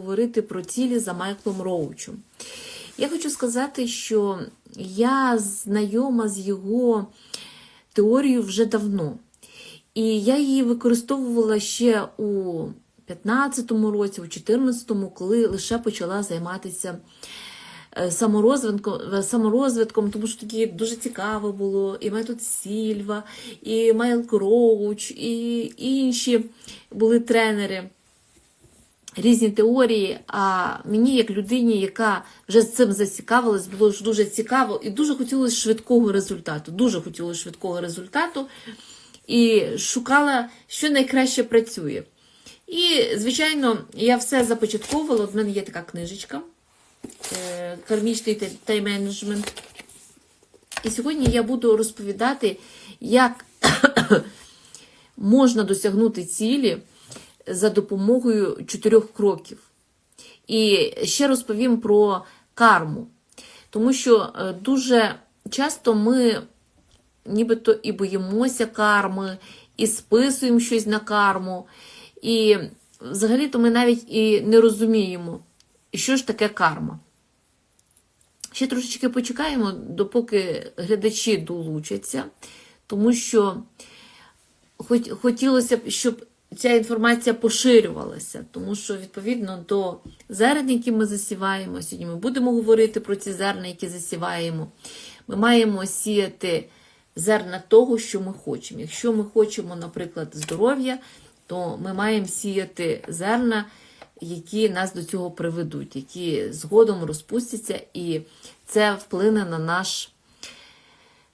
говорити про цілі за Майклом Роучем. Я хочу сказати, що я знайома з його теорією вже давно. І я її використовувала ще у 15-му році, у 14-му, коли лише почала займатися е, саморозвитком, е, саморозвитком, тому що тоді дуже цікаво було і метод Сільва, і Майл Роуч, і інші були тренери різні теорії. А мені, як людині, яка вже з цим зацікавилась, було ж дуже цікаво і дуже хотілося швидкого результату. Дуже хотілося швидкого результату. І шукала, що найкраще працює. І, звичайно, я все започатковувала. От в мене є така книжечка е, Кармічний тайм-менеджмент. І сьогодні я буду розповідати, як можна досягнути цілі за допомогою чотирьох кроків. І ще розповім про карму. Тому що е, дуже часто ми нібито і боїмося карми, і списуємо щось на карму. І взагалі-то ми навіть і не розуміємо, що ж таке карма. Ще трошечки почекаємо, допоки глядачі долучаться, тому що хотілося б, щоб ця інформація поширювалася, тому що відповідно до зерен, які ми засіваємо, сьогодні ми будемо говорити про ці зерна, які засіваємо. Ми маємо сіяти зерна того, що ми хочемо. Якщо ми хочемо, наприклад, здоров'я, то ми маємо сіяти зерна, які нас до цього приведуть, які згодом розпустяться, і це вплине на наш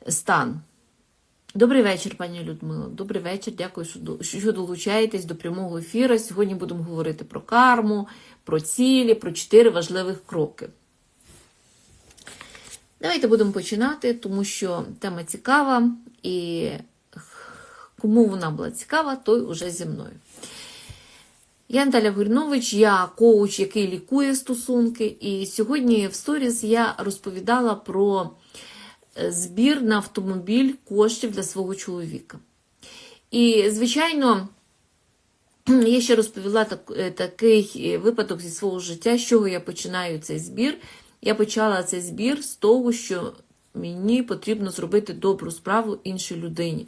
стан. Добрий вечір, пані Людмило. Добрий вечір. Дякую, що долучаєтесь до прямого ефіру. Сьогодні будемо говорити про карму, про цілі, про чотири важливих кроки. Давайте будемо починати, тому що тема цікава, і кому вона була цікава, той уже зі мною. Я Наталя Гурнович, я коуч, який лікує стосунки. І сьогодні в сторіс я розповідала про збір на автомобіль коштів для свого чоловіка. І, звичайно, я ще розповіла так, е, такий випадок зі свого життя, з чого я починаю цей збір. Я почала цей збір з того, що мені потрібно зробити добру справу іншій людині.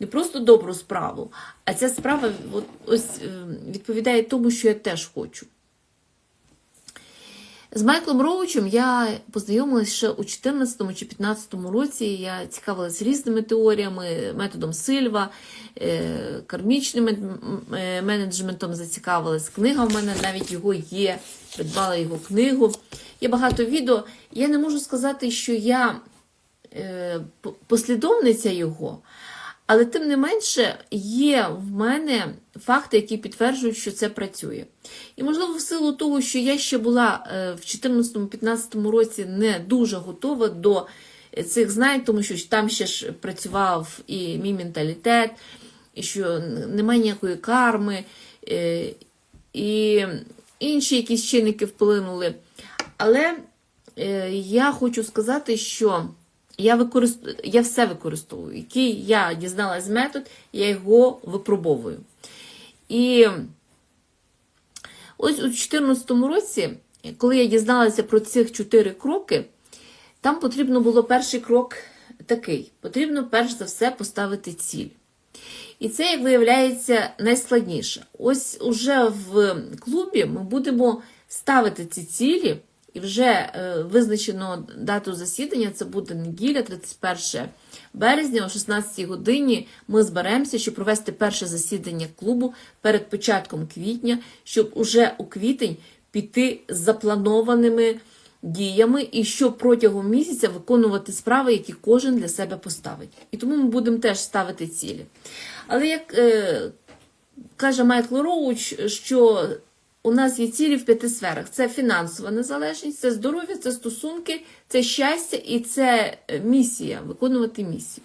Не просто добру справу, а ця справа от, ось, е, відповідає тому, що я теж хочу. З Майклом Роучем я познайомилася ще у 14 чи 15 році. Я цікавилася різними теоріями, методом Сильва, е, кармічним е, менеджментом зацікавилась. Книга в мене навіть його є, придбала його книгу. Є багато відео. Я не можу сказати, що я е, послідовниця його, але тим не менше є в мене факти, які підтверджують, що це працює. І, можливо, в силу того, що я ще була е, в 2014-2015 році не дуже готова до цих знань, тому що там ще ж працював і мій менталітет, і що немає ніякої карми, е, і інші якісь чинники вплинули. Але е, я хочу сказати, що я використ... я все використовую. Який я дізналась метод, я його випробовую. І ось у 2014 році, коли я дізналася про цих чотири кроки, там потрібно було перший крок такий: потрібно перш за все поставити ціль. І це, як виявляється, найскладніше. Ось уже в клубі ми будемо ставити ці цілі, і вже е, визначено дату засідання. Це буде неділя, 31 березня, о 16 годині. Ми зберемося, щоб провести перше засідання клубу перед початком квітня, щоб уже у квітень піти з запланованими діями і щоб протягом місяця виконувати справи, які кожен для себе поставить. І тому ми будемо теж ставити цілі. Але як е, каже Майкл Роуч, що у нас є цілі в п'яти сферах: це фінансова незалежність, це здоров'я, це стосунки, це щастя і це е, місія, виконувати місію.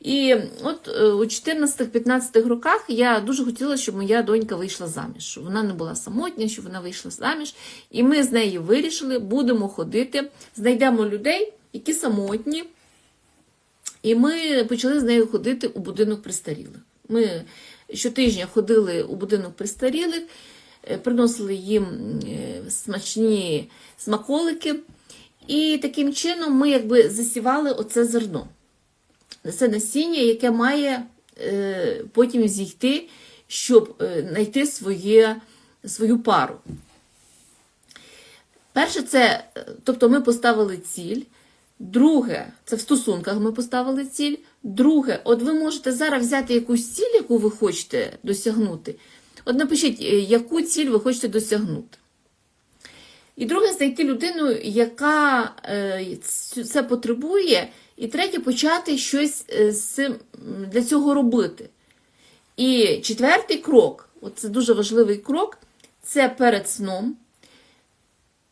І от е, у 14-15 роках я дуже хотіла, щоб моя донька вийшла заміж, щоб вона не була самотня, щоб вона вийшла заміж. І ми з нею вирішили, будемо ходити, знайдемо людей, які самотні. І ми почали з нею ходити у будинок престарілих. Ми щотижня ходили у будинок престарілих, приносили їм е, смачні смаколики. І таким чином ми якби засівали оце зерно. Це насіння, яке має е, потім зійти, щоб е, знайти своє, свою пару. Перше, це, е, тобто ми поставили ціль. Друге, це в стосунках ми поставили ціль. Друге, от ви можете зараз взяти якусь ціль, яку ви хочете досягнути. От напишіть, е, яку ціль ви хочете досягнути. І друге, знайти людину, яка е, це потребує. І третє, почати щось е, для цього робити. І четвертий крок, це дуже важливий крок, це перед сном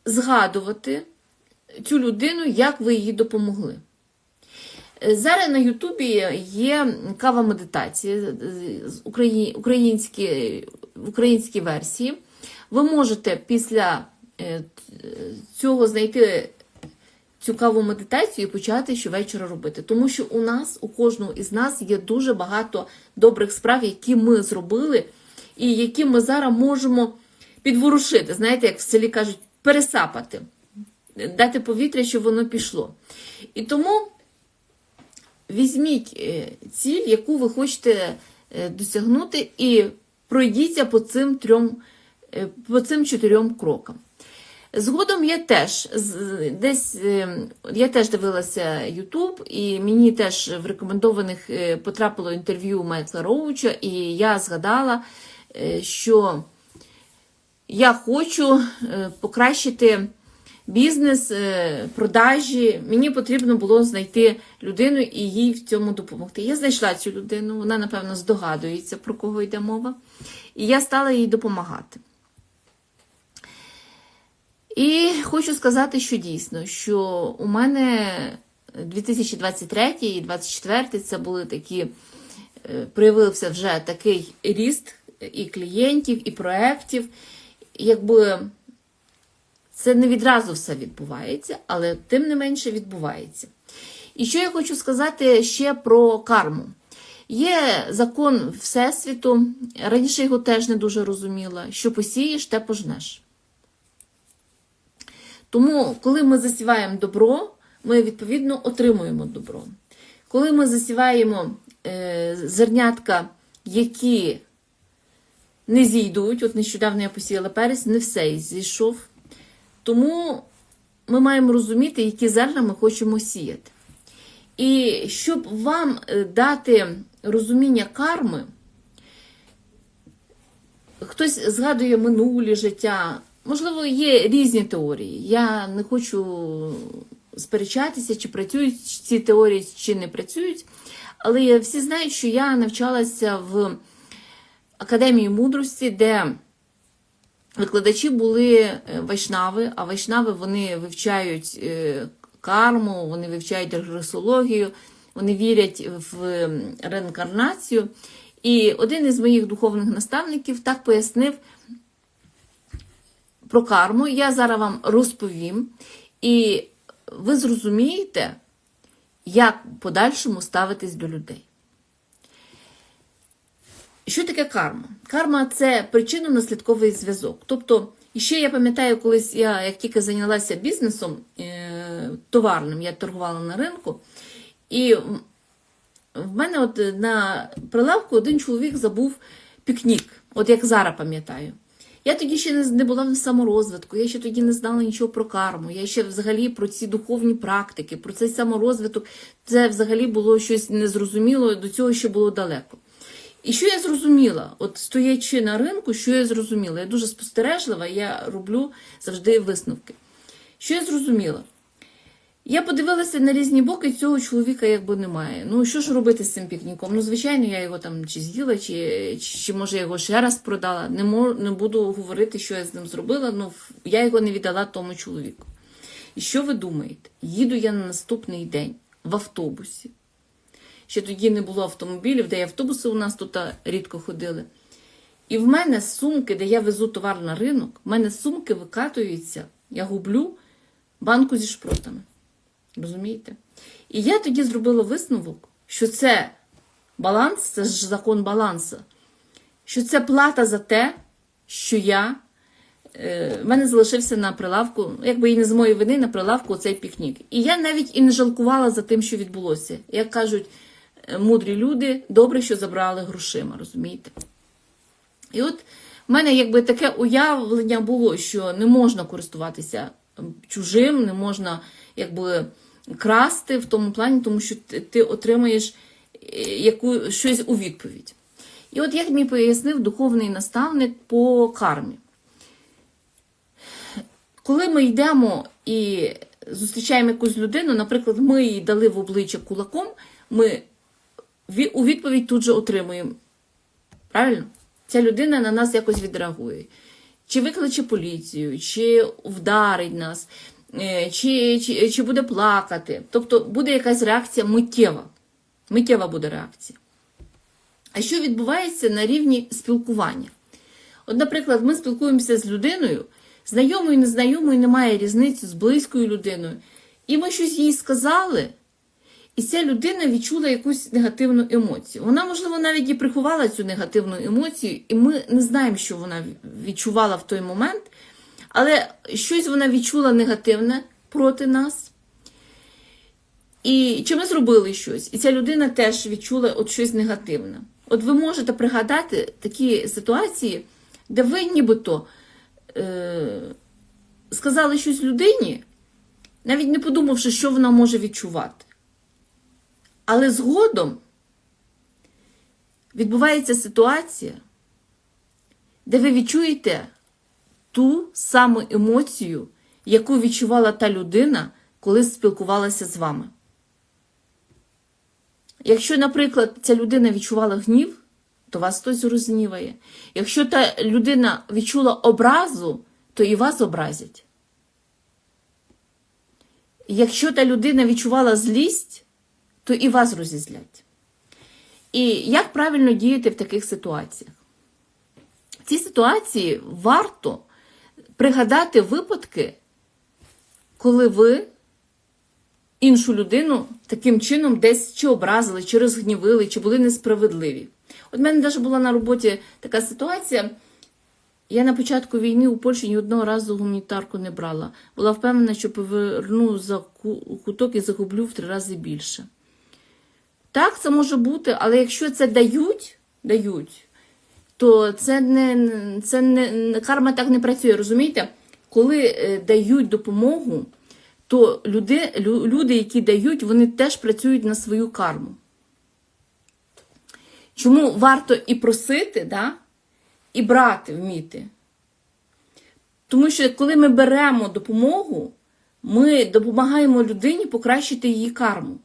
згадувати цю людину, як ви їй допомогли. Зараз на Ютубі є кава медитації українські, українській версії. Ви можете після е, цього знайти цю каву медитацію і почати щовечора робити. Тому що у нас, у кожного із нас є дуже багато добрих справ, які ми зробили, і які ми зараз можемо підворушити. Знаєте, як в селі кажуть, пересапати, дати повітря, щоб воно пішло. І тому візьміть е, ціль, яку ви хочете е, досягнути, і пройдіться по цим трьом, е, по цим чотирьом крокам. Згодом я теж десь е, я теж дивилася YouTube, і мені теж в рекомендованих е, потрапило інтерв'ю Майкла Роуча, і я згадала, що я хочу покращити бізнес, е, продажі. Мені потрібно було знайти людину і їй в цьому допомогти. Я знайшла цю людину, вона, напевно, здогадується, про кого йде мова. І я стала їй допомагати. І хочу сказати, що дійсно, що у мене 2023 і 2024 це були такі, е, проявився вже такий ріст і клієнтів, і проєктів. Якби це не відразу все відбувається, але тим не менше відбувається. І що я хочу сказати ще про карму. Є закон Всесвіту, раніше його теж не дуже розуміла, що посієш, те пожнеш. Тому, коли ми засіваємо добро, ми відповідно отримуємо добро. Коли ми засіваємо е, зернятка, які не зійдуть, от нещодавно я посіяла перець, не все зійшов. Тому ми маємо розуміти, які зерна ми хочемо сіяти. І щоб вам е, дати розуміння карми, хтось згадує минулі життя. Можливо, є різні теорії. Я не хочу сперечатися, чи працюють ці теорії, чи не працюють. Але всі знають, що я навчалася в Академії мудрості, де викладачі були е, вайшнави, а вайшнави вони вивчають е, карму, вони вивчають регресологію, вони вірять в реінкарнацію. І один із моїх духовних наставників так пояснив про карму. Я зараз вам розповім, і ви зрозумієте, як в подальшому ставитись до людей. Що таке карма? Карма це причинно-наслідковий зв'язок. Тобто, ще я пам'ятаю, колись я як тільки зайнялася бізнесом е, товарним, я торгувала на ринку, і в мене от на прилавку один чоловік забув пікнік, от як зараз пам'ятаю. Я тоді ще не була в саморозвитку, я ще тоді не знала нічого про карму. Я ще взагалі про ці духовні практики, про цей саморозвиток. Це взагалі було щось незрозуміло, до цього ще було далеко. І що я зрозуміла? От стоячи на ринку, що я зрозуміла? Я дуже спостережлива, я роблю завжди висновки. Що я зрозуміла? Я подивилася на різні боки, цього чоловіка якби немає. Ну, що ж робити з цим пікніком? Ну, звичайно, я його там чи з'їла, чи, чи може його ще раз продала. Не, мож, не буду говорити, що я з ним зробила, ну я його не віддала тому чоловіку. І що ви думаєте? Їду я на наступний день в автобусі. Ще тоді не було автомобілів, де й автобуси у нас тут рідко ходили. І в мене сумки, де я везу товар на ринок, в мене сумки викатуються, я гублю банку зі шпротами. Розумієте? І я тоді зробила висновок, що це баланс, це ж закон балансу, що це плата за те, що я е, в мене залишився на прилавку, якби і не з моєї вини, на прилавку цей пікнік. І я навіть і не жалкувала за тим, що відбулося. Як кажуть мудрі люди, добре, що забрали грошима, розумієте? І от в мене якби таке уявлення було, що не можна користуватися чужим, не можна якби красти в тому плані, тому що ти, отримаєш е, яку, щось у відповідь. І от як мені пояснив духовний наставник по кармі. Коли ми йдемо і зустрічаємо якусь людину, наприклад, ми їй дали в обличчя кулаком, ми у відповідь тут же отримуємо. Правильно? Ця людина на нас якось відреагує. Чи викличе поліцію, чи вдарить нас, е, чи, чи, чи буде плакати. Тобто буде якась реакція миттєва. Миттєва буде реакція. А що відбувається на рівні спілкування? От, наприклад, ми спілкуємося з людиною, знайомою, незнайомою немає різниці з близькою людиною. І ми щось їй сказали, і ця людина відчула якусь негативну емоцію. Вона, можливо, навіть і приховала цю негативну емоцію, і ми не знаємо, що вона відчувала в той момент, але щось вона відчула негативне проти нас. І чи ми зробили щось? І ця людина теж відчула от щось негативне. От ви можете пригадати такі ситуації, де ви нібито е, сказали щось людині, навіть не подумавши, що вона може відчувати. Але згодом відбувається ситуація, де ви відчуєте ту саму емоцію, яку відчувала та людина, коли спілкувалася з вами. Якщо, наприклад, ця людина відчувала гнів, то вас хтось розгніває. Якщо та людина відчула образу, то і вас образять. Якщо та людина відчувала злість, то і вас розізлять. І як правильно діяти в таких ситуаціях? В цій ситуації варто пригадати випадки, коли ви іншу людину таким чином десь чи образили, чи розгнівили, чи були несправедливі. От в мене навіть була на роботі така ситуація. Я на початку війни у Польщі ні одного разу гуманітарку не брала. Була впевнена, що поверну за куток і загублю в три рази більше. Так, це може бути, але якщо це дають, дають, то це не, це не карма так не працює. Розумієте? Коли е, дають допомогу, то люди, люди, які дають, вони теж працюють на свою карму. Чому варто і просити, да? і брати вміти? Тому що коли ми беремо допомогу, ми допомагаємо людині покращити її карму.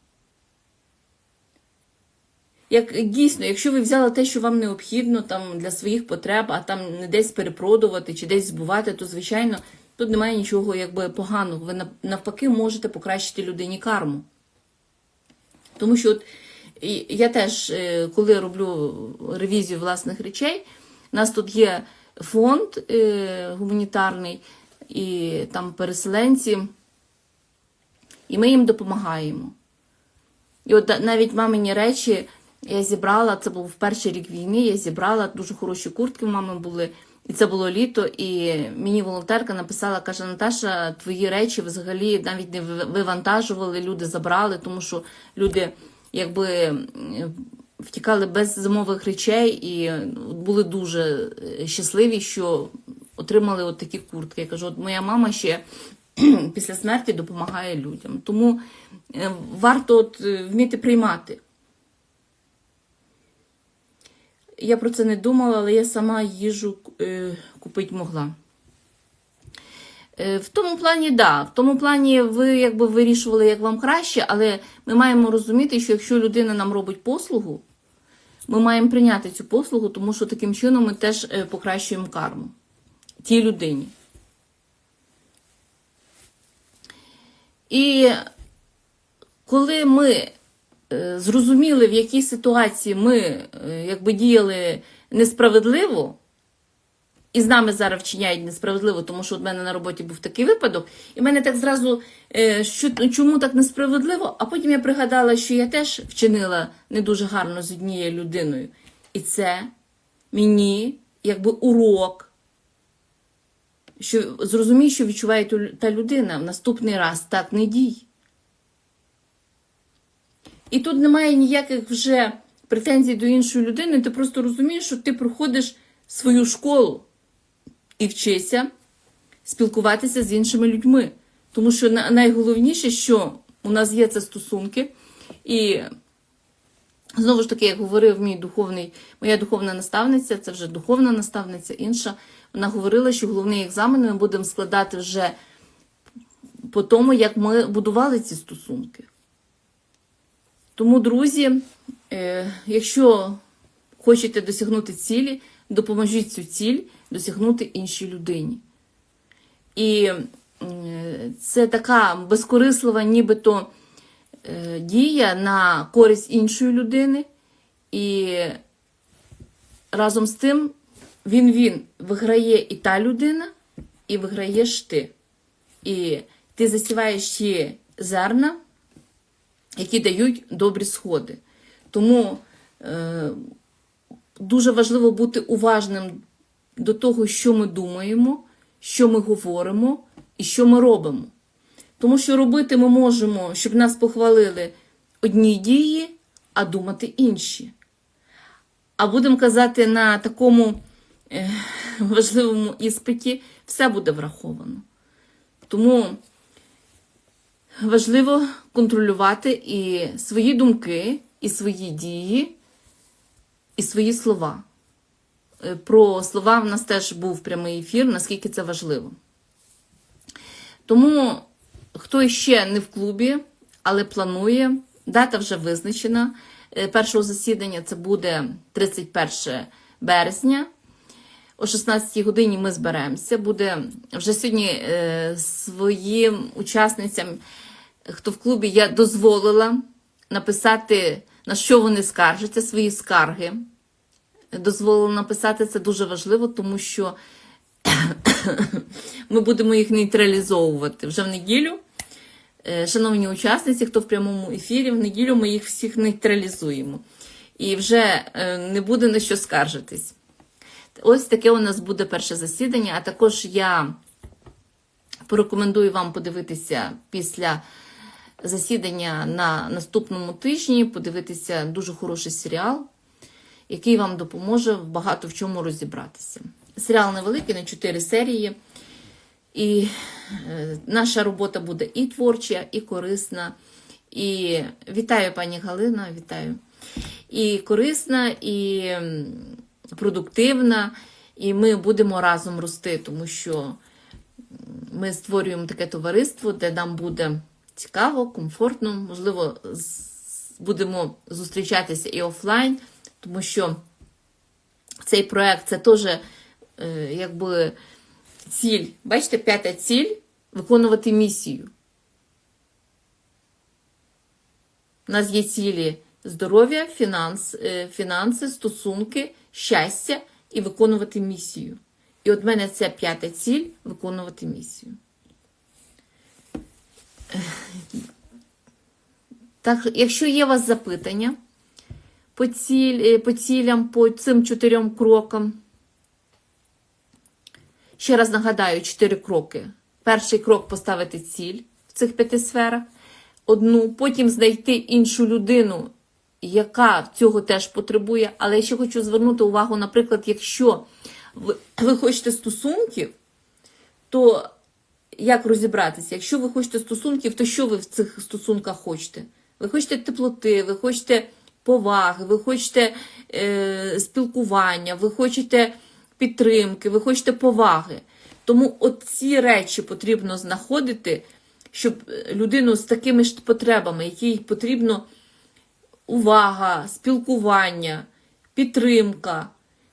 Як дійсно, якщо ви взяли те, що вам необхідно там для своїх потреб, а там не десь перепродувати чи десь збувати, то звичайно тут немає нічого якби поганого. Ви навпаки можете покращити людині карму. Тому що от, я теж, е, коли роблю ревізію власних речей, у нас тут є фонд е, гуманітарний, і там переселенці, і ми їм допомагаємо. І от навіть мамині речі я зібрала, це був перший рік війни, я зібрала дуже хороші куртки в мами були. І це було літо, і мені волонтерка написала, каже, Наташа, твої речі взагалі навіть не вивантажували, люди забрали, тому що люди якби втікали без зимових речей і були дуже е, щасливі, що отримали от такі куртки. Я кажу, от моя мама ще після смерті допомагає людям. Тому е, варто от е, вміти приймати. Я про це не думала, але я сама їжу е, купити могла. Е, В тому плані, да, в тому плані ви якби вирішували, як вам краще, але ми маємо розуміти, що якщо людина нам робить послугу, ми маємо прийняти цю послугу, тому що таким чином ми теж е, покращуємо карму тій людині. І коли ми зрозуміли, в якій ситуації ми е, якби діяли несправедливо, і з нами зараз вчиняють несправедливо, тому що от мене на роботі був такий випадок, і в мене так зразу, е, що, чому так несправедливо, а потім я пригадала, що я теж вчинила не дуже гарно з однією людиною. І це мені якби урок. що зрозумій, що відчуває та людина в наступний раз так не дій. І тут немає ніяких вже претензій до іншої людини, ти просто розумієш, що ти проходиш свою школу і вчишся спілкуватися з іншими людьми. Тому що найголовніше, що у нас є це стосунки, і знову ж таки, як говорив мій духовний, моя духовна наставниця, це вже духовна наставниця інша, вона говорила, що головний екзамен ми будемо складати вже по тому, як ми будували ці стосунки. Тому, друзі, е, якщо хочете досягнути цілі, допоможіть цю ціль досягнути іншій людині. І це така безкорислива, нібито е, дія на користь іншої людини. І разом з тим він він виграє і та людина, і виграєш ти. І ти засіваєш ті зерна, які дають добрі сходи. Тому е, дуже важливо бути уважним до того, що ми думаємо, що ми говоримо і що ми робимо. Тому що робити ми можемо, щоб нас похвалили одні дії, а думати інші. А будемо казати, на такому е, важливому іспиті все буде враховано. Тому важливо контролювати і свої думки, і свої дії, і свої слова. Е, Про слова в нас теж був прямий ефір, наскільки це важливо. Тому, хто ще не в клубі, але планує, дата вже визначена. Е, Першого засідання це буде 31 березня. О 16 годині ми зберемося. Буде вже сьогодні е, своїм учасницям, хто в клубі, я дозволила написати, на що вони скаржаться, свої скарги. Дозволила написати це дуже важливо, тому що ми будемо їх нейтралізовувати вже в неділю. Е, Шановні учасниці, хто в прямому ефірі, в неділю ми їх всіх нейтралізуємо. І вже е, не буде на що скаржитись. Ось таке у нас буде перше засідання, а також я порекомендую вам подивитися після засідання на наступному тижні, подивитися дуже хороший серіал, який вам допоможе багато в чому розібратися. Серіал невеликий, на 4 серії. І е, наша робота буде і творча, і корисна. І вітаю, пані Галина, вітаю. І корисна, і продуктивна. І ми будемо разом рости, тому що ми створюємо таке товариство, де нам буде цікаво, комфортно. Можливо, будемо зустрічатися і офлайн, тому що цей проект це теж е, якби ціль. Бачите, п'ята ціль виконувати місію. У нас є цілі здоров'я, фінанс, е, фінанси, стосунки, щастя і виконувати місію. І от в мене це п'ята ціль виконувати місію. Так, якщо є у вас запитання по, ціль, е, по цілям, по цим чотирьом крокам, Ще раз нагадаю, чотири кроки. Перший крок поставити ціль в цих п'яти сферах. Одну, потім знайти іншу людину, яка цього теж потребує. Але я ще хочу звернути увагу, наприклад, якщо ви, ви хочете стосунків, то як розібратися? Якщо ви хочете стосунків, то що ви в цих стосунках хочете? Ви хочете теплоти, ви хочете поваги, ви хочете е, спілкування, ви хочете підтримки, ви хочете поваги. Тому от ці речі потрібно знаходити, щоб людину з такими ж потребами, якій потрібно увага, спілкування, підтримка.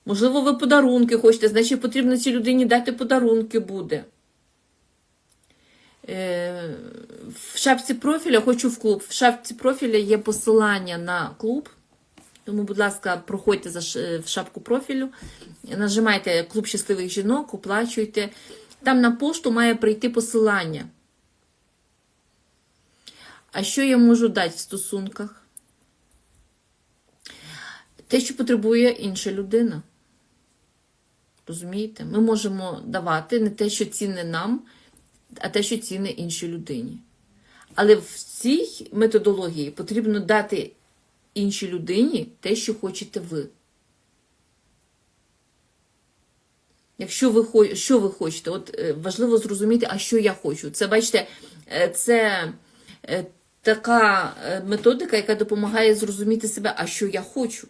Можливо, ви подарунки хочете, значить потрібно цій людині дати подарунки буде. Е, В шапці профіля хочу в клуб. В шапці профіля є посилання на клуб. Тому, будь ласка, проходьте за в шапку профілю, нажимайте клуб щасливих жінок, оплачуйте. Там на пошту має прийти посилання. А що я можу дати в стосунках? Те, що потребує інша людина. Розумієте? Ми можемо давати не те, що цінне нам, а те, що цінне іншій людині. Але в цій методології потрібно дати іншій людині те, що хочете ви. Якщо ви що ви хочете, от е, важливо зрозуміти, а що я хочу. Це бачите, е, це е, така методика, яка допомагає зрозуміти себе, а що я хочу.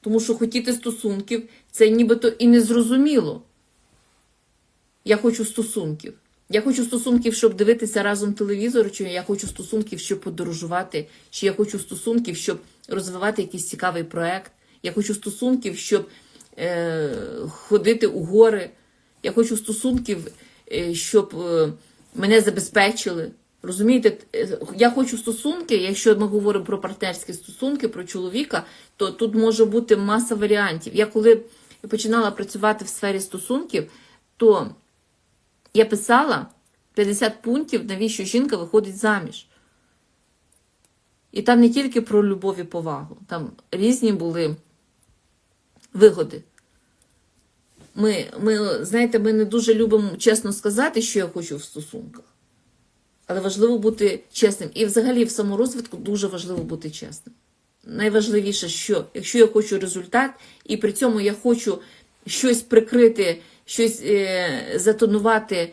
Тому що хотіти стосунків це нібито і не зрозуміло. Я хочу стосунків. Я хочу стосунків, щоб дивитися разом телевізор, чи я хочу стосунків, щоб подорожувати, чи я хочу стосунків, щоб розвивати якийсь цікавий проект. Я хочу стосунків, щоб е, ходити у гори. Я хочу стосунків, е, щоб е, мене забезпечили. Розумієте, Е, я хочу стосунки, якщо ми говоримо про партнерські стосунки, про чоловіка, то тут може бути маса варіантів. Я коли починала працювати в сфері стосунків, то я писала 50 пунктів, навіщо жінка виходить заміж. І там не тільки про любов і повагу, там різні були вигоди. Ми, ми, знаєте, ми не дуже любимо чесно сказати, що я хочу в стосунках. Але важливо бути чесним. І взагалі в саморозвитку дуже важливо бути чесним. Найважливіше, що якщо я хочу результат, і при цьому я хочу щось прикрити, щось е, затонувати,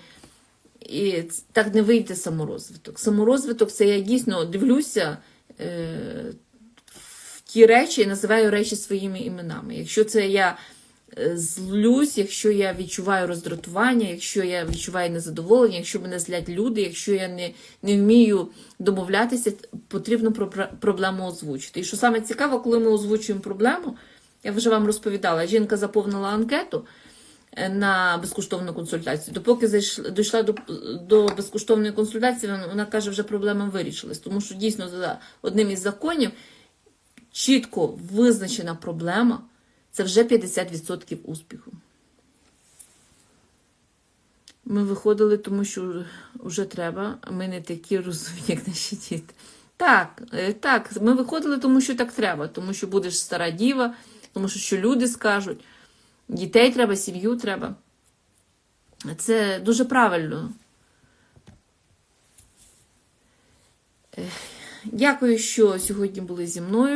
і так не вийде саморозвиток. Саморозвиток це я дійсно дивлюся е, в ті речі і називаю речі своїми іменами. Якщо це я е, злюсь, якщо я відчуваю роздратування, якщо я відчуваю незадоволення, якщо мене злять люди, якщо я не, не вмію домовлятися, потрібно про- проблему озвучити. І що саме цікаво, коли ми озвучуємо проблему, я вже вам розповідала, жінка заповнила анкету е, на безкоштовну консультацію. Допоки зайшла, дійшла до, до безкоштовної консультації, вона, вона каже, вже проблема вирішилась. Тому що дійсно за одним із законів чітко визначена проблема це вже 50% успіху. Ми виходили, тому що вже треба, ми не такі розумні, як наші діти. Так, е, так, ми виходили, тому що так треба, тому що будеш стара діва, тому що що люди скажуть, дітей треба, сім'ю треба. Це дуже правильно. Дякую, що сьогодні були зі мною.